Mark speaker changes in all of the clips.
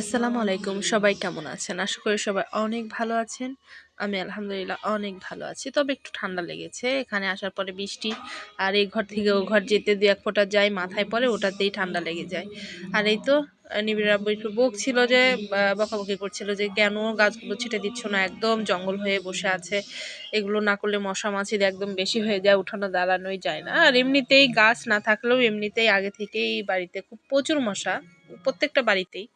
Speaker 1: আসসালামু আলাইকুম। সবাই কেমন আছেন? আশা করি সবাই অনেক ভালো আছেন। আমি আলহামদুলিল্লাহ অনেক ভালো আছি। তবে একটু ঠান্ডা লেগেছে। এখানে আসার পরে বৃষ্টি আর এই ঘর থেকে ও ঘর যেতে দু এক ফোঁটা যায়, মাথায় পরে ওটাতেই ঠান্ডা লেগে যায়। আর এই তো নিবিড় আব্বু একটু বকছিল যে বকাবকি করছিল যে, কেন গাছগুলো ছিটে দিচ্ছ না? একদম জঙ্গল হয়ে বসে আছে। এগুলো না করলে মশা মাছির একদম বেশি হয়ে যায়, উঠানো দাঁড়ানোই যায় না। আর এমনিতেই গাছ না থাকলেও এমনিতেই আগে থেকেই বাড়িতে খুব প্রচুর মশা, প্রত্যেকটা বাড়িতেই।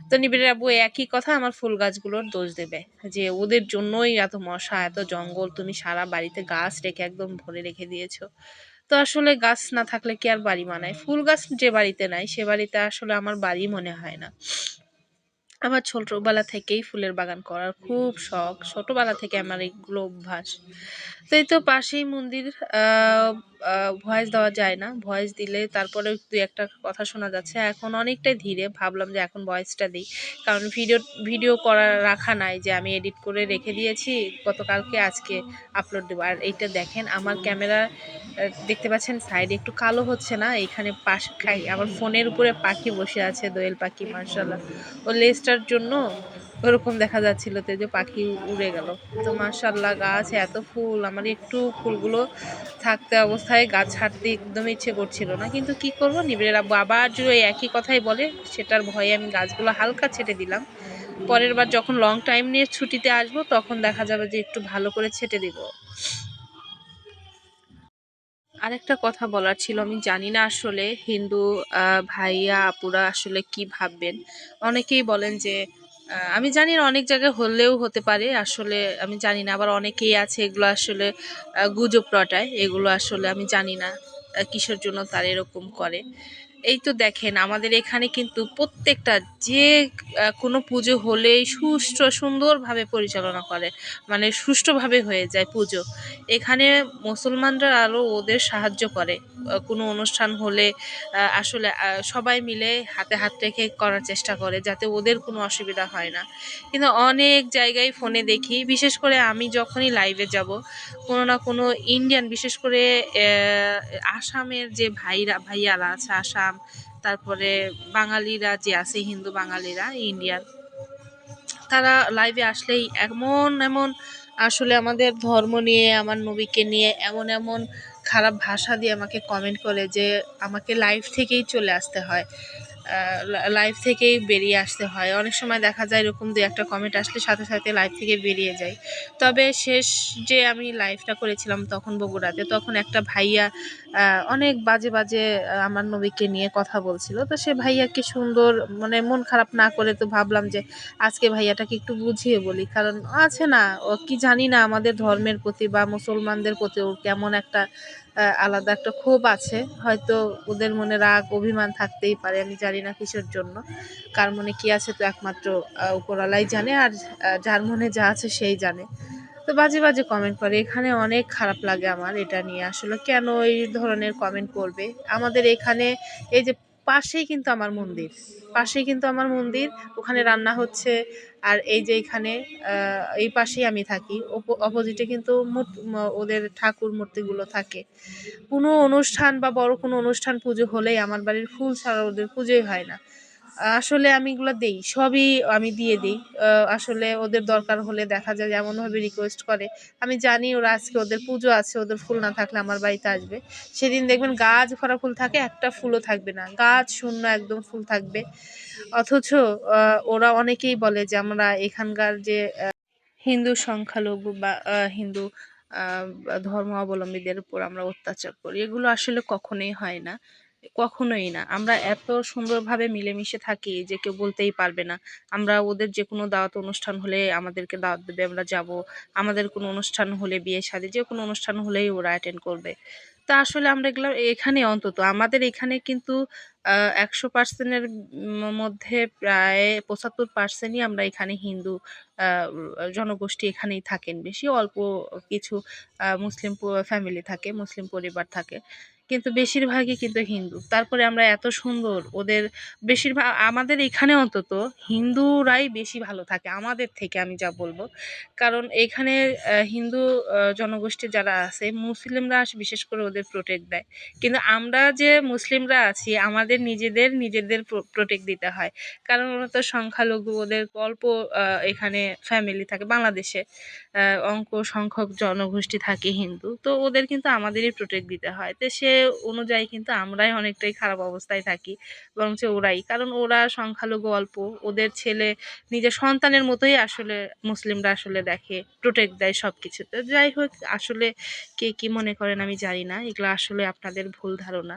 Speaker 1: তো নিবিড়ের আব্বু একই কথা আমার ফুল গাছগুলোর দোষ দেবে। যে ওদের জন্যই এত মশা, এত জঙ্গল, তুমি সারা বাড়িতে গাছ রেখে একদম ভরে রেখে দিয়েছ। তো আসলে গাছ না থাকলে কি আর বাড়ি মানায়? ফুল গাছ যে বাড়িতে নাই, সে বাড়িতে আসলে আমার বাড়ি মনে হয় না। আমার ছোটবেলা থেকেই ফুলের বাগান করার খুব শখ। ছোটবেলা থেকে আমার এগুলো অভ্যাস। তো এই তো পাশেই মন্দির ভয়েস দেওয়া যায় না। ভয়েস দিলে তারপরে দু একটা কথা শোনা যাচ্ছে। এখন অনেকটাই ধীরে। ভাবলাম যে এখন ভয়েসটা দিই। কারণ ভিডিও ভিডিও করা, রাখা নাই যে আমি এডিট করে রেখে দিয়েছি, গতকালকে আজকে আপলোড দেবো। আর এইটা দেখেন, আমার ক্যামেরা দেখতে পাচ্ছেন সাইডে একটু কালো হচ্ছে না এখানে পাশ খাই আমার ফোনের উপরে পাখি বসে আছে, দোয়েল পাখি, মার্শাল্লাহ। ও লেজটার জন্য ওরকম দেখা যাচ্ছিল তো যে পাখি উড়ে গেল। তো মার্শাল্লাহ, গাছ, এত ফুল, আমার একটু ফুলগুলো থাকতে অবস্থায় গাছ ছাড়তে একদম ইচ্ছে করছিল না, কিন্তু কি করব? নিবিড়ের আব্বু আবার যদি ওই একই কথাই বলে, সেটার ভয়ে আমি গাছগুলো হালকা ছেটে দিলাম। পরের বার যখন লং টাইম নিয়ে ছুটিতে আসব, তখন দেখা যাবে যে একটু ভালো করে ছেটে দিব। আরেকটা কথা বলার ছিল, আমি জানি না আসলে হিন্দু ভাইয়া, আপুরা আসলে কি ভাববেন। অনেকেই বলেন যে আমি জানি না অনেক জায়গায় হলেও হতে পারে, আসলে আমি জানি না, আবার অনেকেই আছে এগুলো আসলে গুজব রটায়, এগুলো আসলে আমি জানি না কিসের জন্য তার এরকম করে। এই তো দেখেন, আমাদের এখানে কিন্তু প্রত্যেকটা যে কোনো পুজো হলেই সুষ্ঠু সুন্দরভাবে পরিচালনা করে মানে সুষ্ঠুভাবে হয়ে যায় পুজো। এখানে মুসলমানরা আরও ওদের সাহায্য করে কোনো অনুষ্ঠান হলে আসলে সবাই মিলে হাতে হাত রেখে করার চেষ্টা করে যাতে ওদের কোনো অসুবিধা হয় না। কিন্তু অনেক জায়গায় ফোনে দেখি, বিশেষ করে আমি যখনই লাইভে যাব, কোনো না কোনো ইন্ডিয়ান বিশেষ করে আসামের যে ভাইরা, ভাইয়ারা আছে, আসাম তারপরে বাঙালিরা যে আছে, হিন্দু বাঙালিরা ইন্ডিয়ান তারা লাইভে আসলেই এমন এমন আসলে আমাদের ধর্ম নিয়ে, আমার নবীকে নিয়ে এমন এমন খারাপ ভাষা দিয়ে আমাকে কমেন্ট করে যে আমাকে লাইভ থেকেই চলে আসতে হয়। লাইভ থেকেই বেরিয়ে আসতে হয়। অনেক সময় দেখা যায় এরকম দু একটা কমেন্ট আসলে সাথে সাথে লাইভ থেকে বেরিয়ে যায়। তবে শেষ যে আমি লাইভটা করেছিলাম তখন বগুড়াতে, তখন একটা ভাইয়া অনেক বাজে বাজে আমার নবীকে নিয়ে কথা বলছিল। তো সে ভাইয়াকে সুন্দর মানে মন খারাপ না করে তো ভাবলাম যে আজকে ভাইয়াটাকে একটু বুঝিয়ে বলি। কারণ আছে না, ও কি জানি না আমাদের ধর্মের প্রতি বা মুসলমানদের প্রতি ওর কেমন একটা আলাদা একটা ক্ষোভ আছে। হয়তো ওদের মনে রাগ, অভিমান থাকতেই পারে, আমি জানি না কিসের জন্য। কার মনে কি আছে তো একমাত্র উপরওয়ালাই জানে আর যার মনে যা আছে সেই জানে। তো বাজে বাজে কমেন্ট করে। এখানে অনেক খারাপ লাগে আমার এটা নিয়ে। আসলে কেন এই ধরনের কমেন্ট করবে? আমাদের এখানে এই যে পাশেই কিন্তু আমার মন্দির। পাশেই কিন্তু আমার মন্দির। ওখানে রান্না হচ্ছে। আর এই যে এখানে এই পাশেই আমি থাকি। অপোজিটে কিন্তু ওদের ঠাকুর মূর্তিগুলো থাকে। কোনো অনুষ্ঠান বা বড় কোনো অনুষ্ঠান পুজো হলেই আমার বাড়ির ফুল ছাড়া ওদের পুজোই হয় না। আসলে আমি এগুলো দেই, সবই আমি দিয়ে দিই। আসলে ওদের দরকার হলে দেখা যায় যে এমনভাবে রিকোয়েস্ট করে। আমি জানি ওরা আজকে ওদের পুজো আছে, ওদের ফুল না থাকলে আমার বাড়িতে আসবে। সেদিন দেখবেন গাছ ভরা ফুল থাকে, একটা ফুলও থাকবে না। গাছ শূন্য একদম ফুল থাকবে। অথচ ওরা অনেকেই বলে যে আমরা এখানকার যে হিন্দু সংখ্যালঘু বা হিন্দু ধর্ম অবলম্বীদের উপর আমরা অত্যাচার করি। এগুলো আসলে কখনোই হয় না। কখনোই না। আমরা এত সুন্দরভাবে মিলেমিশে থাকি যে কেউ বলতেই পারবে না। আমরা ওদের যে কোনো দাওয়াত অনুষ্ঠান হলে আমাদেরকে দাওয়াত দেবে আমরা যাব। আমাদের কোনো অনুষ্ঠান হলে বিয়ে শাদী যে কোনো অনুষ্ঠান হলেই ওরা অ্যাটেন্ড করবে। তা আসলে আমরা এগুলো এখানে অন্তত আমাদের এখানে কিন্তু একশো পার্সেন্টের মধ্যে প্রায় পঁচাত্তর পার্সেন্টই আমরা এখানে হিন্দু জনগোষ্ঠী এখানেই থাকেন। বেশি অল্প কিছু মুসলিম ফ্যামিলি থাকে মুসলিম পরিবার থাকে। কিন্তু বেশিরভাগই কিন্তু হিন্দু। তারপরে আমরা এত সুন্দর ওদের বেশিরভাগ, আমাদের এখানে অন্তত হিন্দুরাই বেশি ভালো থাকে, আমাদের থেকে আমি যা বলব। কারণ এখানে হিন্দু জনগোষ্ঠী যারা আছে, মুসলিমরা বিশেষ করে ওদের প্রোটেক্ট দেয়। কিন্তু আমরা যে মুসলিমরা আছি, আমাদের নিজেদের নিজেদের প্রোটেক্ট দিতে হয়। কারণ ওরা তো সংখ্যালঘু, ওদের অল্প এখানে ফ্যামিলি থাকে, বাংলাদেশে অঙ্ক সংখ্যক জনগোষ্ঠী থাকে হিন্দু। তো ওদের কিন্তু আমাদেরই প্রোটেক্ট দিতে হয়। তো সে অনুযায়ী কিন্তু আমরাই অনেকটাই খারাপ অবস্থায় থাকি, বরঞ্চ ওরাই। কারণ ওরা সংখ্যালঘু অল্প, ওদের ছেলে নিজের সন্তানের মতোই আসলে মুসলিমরা আসলে দেখে প্রোটেক্ট দেয় সব কিছুতে যাই হোক, আসলে কে কি মনে করেন আমি জানি না, এগুলো আসলে আপনাদের ভুল ধারণা।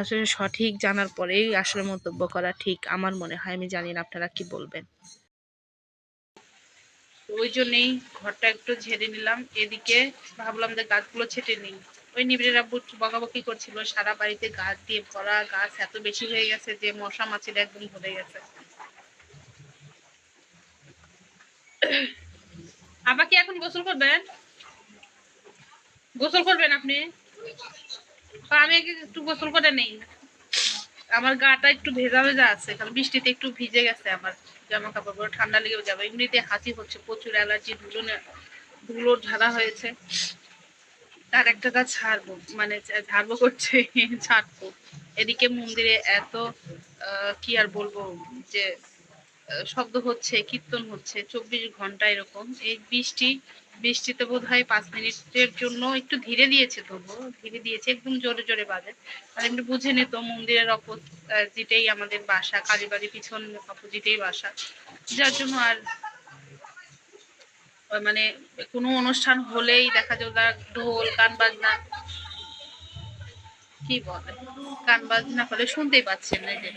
Speaker 1: আসলে সঠিক জানার পরেই আসলে মন্তব্য করা ঠিক, আমার মনে হয়, আমি জানি না আপনারা কি বলবেন। ওই জন্যেই ঘরটা একটু ঝেড়ে নিলাম, এদিকে ভাবলাম যে গাছগুলো ছেটে নিই। ওই নিবিড়ের আব্বু বকাবকি করছিল, সারা বাড়িতে গাছ দিয়ে ভরা গাছ এত বেশি হয়ে গেছে যে মশা মাছির একদম ভরে গেছে। আবার কি এখন গোসল করবেন? গোসল করবেন আপনি? আমি একটু গোসল করে নেই। আমার গাটা একটু ভেজা ভেজা আছে, কারণ বৃষ্টিতে একটু ভিজে গেছে আমার জামা কাপড় পরে ঠান্ডা লেগে যাবে। এমনিতে হাঁচি হচ্ছে, প্রচুর অ্যালার্জি, ধুলো না- ধুলো ঝাড়া হয়েছে। তার একটা গাছ ছাড়বো মানে ঝাড়বো করছে ছাড়বো এদিকে মন্দিরে এত কি আর বলব যে শব্দ হচ্ছে, কীর্তন হচ্ছে, চব্বিশ ঘণ্টা এরকম। এই বৃষ্টি, বৃষ্টিতে বোধ হয় পাঁচ মিনিটের জন্য একটু ধীরে দিয়েছে তবু ধীরে দিয়েছে, একদম জোরে জোরে বাজে। আর এমনি বুঝে নিত, মন্দিরের অপোজিটেই আমাদের বাসা, কালীবাড়ির পিছন, অপোজিটেই বাসা। যার জন্য আর মানে কোনো অনুষ্ঠান হলেই দেখা যায় ওরা ঢোল, গান বাজনা, কি বলে? গান বাজনা করে শুনতেই পাচ্ছেন এই যে,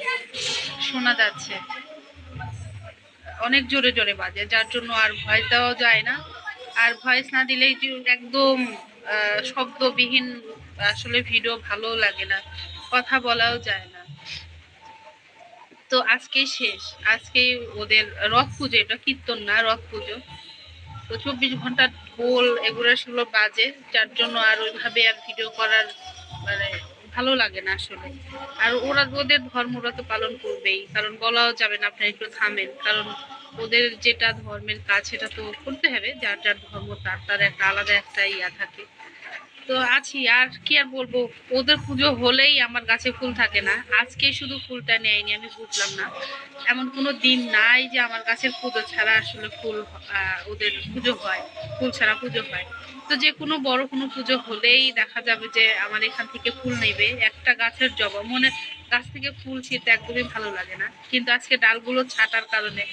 Speaker 1: শোনা যাচ্ছে। অনেক জোরে জোরে বাজে, যার জন্য আর ভয়েস দেওয়া যায় না। আর ভয়েস না দিলেই একদম শব্দবিহীন, আসলে ভিডিও ভালো লাগে না, কথা বলাও যায় না। তো আজকেই শেষ, আজকেই ওদের রথ পুজো, এটা কীর্তন না, রথ পুজো। তো চব্বিশ ঘণ্টা ঢোল, এগুলো সেগুলো বাজে। যার জন্য আর ওইভাবে আর ভিডিও করার মানে ভালো লাগে না আসলে। আর ওরা, ওদের ধর্ম ওরা তো পালন করবেই। কারণ বলাও যাবে না, আপনারা একটু থামেন। কারণ ওদের যেটা ধর্মের কাজ, সেটা তো করতে হবে। যার যার ধর্ম, তার তার একটা আলাদা একটা ইয়া থাকে। তো আছি, আর কি আর বলব? ওদের পুজো হলেই আমার গাছে ফুল থাকে না। আজকে শুধু ফুলটা নেয়নি, আমি বুঝলাম না। এমন কোনো দিন নাই যে আমার গাছের পুজো ছাড়া আসলে ফুল ওদের পুজো হয়, ফুল ছাড়া পুজো হয়। তো যে কোনো বড় কোনো পুজো হলেই দেখা যাবে যে আমার এখান থেকে ফুল নেবে। একটা গাছের জবা, মনে, গাছ থেকে ফুল ছিঁড়তে একদমই ভালো লাগে না। কিন্তু আজকে ডালগুলো ছাটার কারণে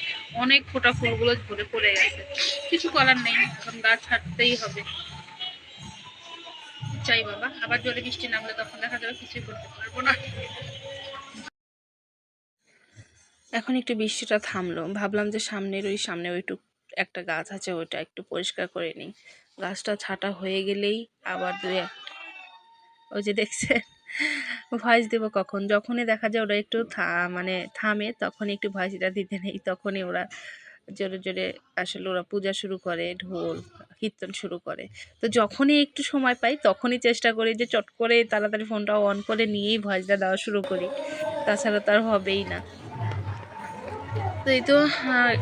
Speaker 1: অনেক ফোটা ফুলগুলো ঝরে পড়ে গেছে। কিছু করার নেই, এখন গাছ ছাড়তেই হবে। চাই বাবা, আবার জলে বৃষ্টি না হলে তখন দেখা যাবে কিছুই করতে পারব না। এখন একটু বৃষ্টিটা থামলো। ভাবলাম যে সামনের ওই, সামনে ওইটুক একটা গাছ আছে, ওইটা একটু পরিষ্কার করে নিই। গাছটা ছাটা হয়ে গেলেই আবার দুই একটা। ওই যে দেখছেন, ভয়েস দেব কখন? যখনই দেখা যায় ওরা একটু থা- মানে থামে, তখনই একটু ভয়েসটা দিতে নেই, তখনই ওরা জোরে জোরে আসলে ওরা পূজা শুরু করে, ঢোল, কীর্তন শুরু করে। তো যখনই একটু সময় পাই, তখনই চেষ্টা করি যে চট করে তাড়াতাড়ি ফোনটা অন করে নিয়েই ভয়েসটা দেওয়া শুরু করি। তাছাড়া তার হবেই না। তো এই তো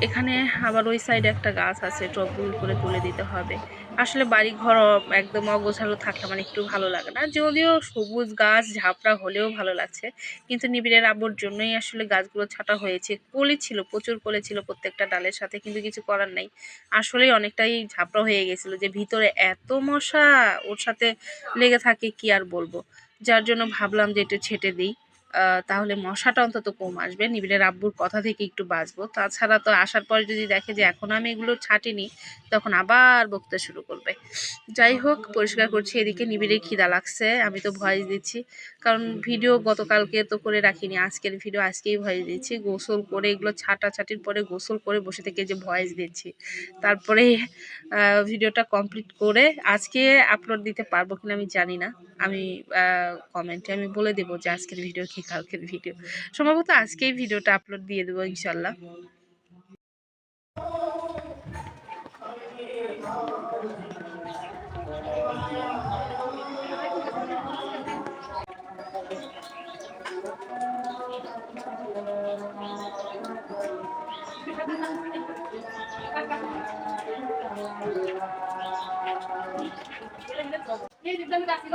Speaker 1: এখানে আবার ওই সাইডে একটা গাছ আছে টবগুলো করে তুলে দিতে হবে। আসলে বাড়ি ঘর একদম অগোছালো থাকলে মানে একটু ভালো লাগে না। যদিও সবুজ গাছ, ঝাপড়া হলেও ভালো লাগছে। কিন্তু নিবিড়ের আবর জন্যই আসলে গাছগুলো ছাটা হয়েছে। কলি ছিল, প্রচুর কলি ছিল প্রত্যেকটা ডালের সাথে, কিন্তু কিছু করার নেই। আসলেই অনেকটাই ঝাপড়া হয়ে গেছিল যে ভিতরে এত মশা, ওর সাথে লেগে থাকে কি আর বলব? যার জন্য ভাবলাম যে একটু ছেটে দিই। তাহলে মশাটা অন্তত কম আসবে। নিবিড়ের আব্বুর কথা থেকে একটু বাঁচবো। তাছাড়া তো আসার পর যদি দেখে যে এখন আমি এগুলো ছাটিনি, তখন আবার বকতে শুরু করবে। যাই হোক, পরিষ্কার করছি, এদিকে নিবিড়ের খিদা লাগছে, আমি তো ভয়েস দিচ্ছি। কারণ ভিডিও গতকালকে তো করে রাখিনি, আজকের ভিডিও আজকেই ভয়েস দিচ্ছি। গোসল করে এগুলো ছাটা ছাটির পরে গোসল করে বসে থেকে যে ভয়েস দিচ্ছি, তারপরে ভিডিওটা কমপ্লিট করে আজকে আপলোড দিতে পারব কিনা আমি জানি না। আমি কমেন্টে আমি বলে দেবো যে আজকের ভিডিও কি কালকের ভিডিও সম্ভবত আজকেই ভিডিওটা আপলোড দিয়ে দেবো ইনশাল্লাহ এই দিব্যাঙ্গ আসিল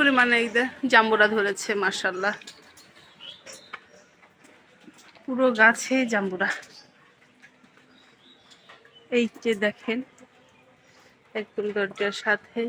Speaker 2: পরিমাণে এই জাম্বুরা ধরেছে মার্শাল্লাহ পুরো গাছে জাম্বুরা এই যে দেখেন একদম দরজার সাথে